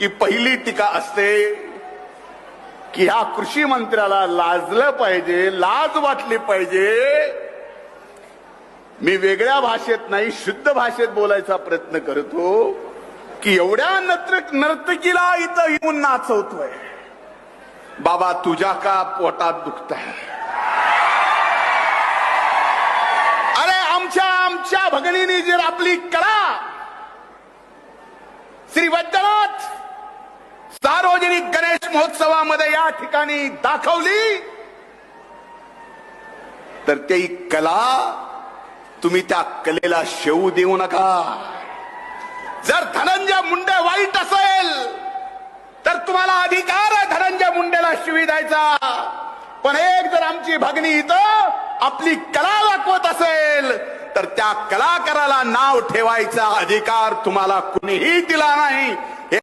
की पहिली टीका असते की ह्या कृषी मंत्र्याला लाजलं पाहिजे लाज वाटली पाहिजे. मी वेगळ्या भाषेत नाही शुद्ध भाषेत बोलायचा प्रयत्न करतो की एवढ्या नर्तक नर्तकीला इथं येऊन नाचवतोय. बाबा तुझ्या का पोटात दुखत अरे आमच्या आमच्या भगिनीने जर आपली कला श्री वैद्यनाथ गणेश महोत्सवामध्ये या ठिकाणी दाखवली. तर ती कला तुम्ही त्या कलेला शेवू देऊ नका. जर धनंजय मुंडे वाईट असेल तर तुम्हाला अधिकार आहे धनंजय मुंडेला शिवी द्यायचा. पण एक जर आमची भगिनी इथं आपली कला दाखवत असेल तर त्या कलाकाराला नाव ठेवायचा अधिकार तुम्हाला कुणीही दिला नाही.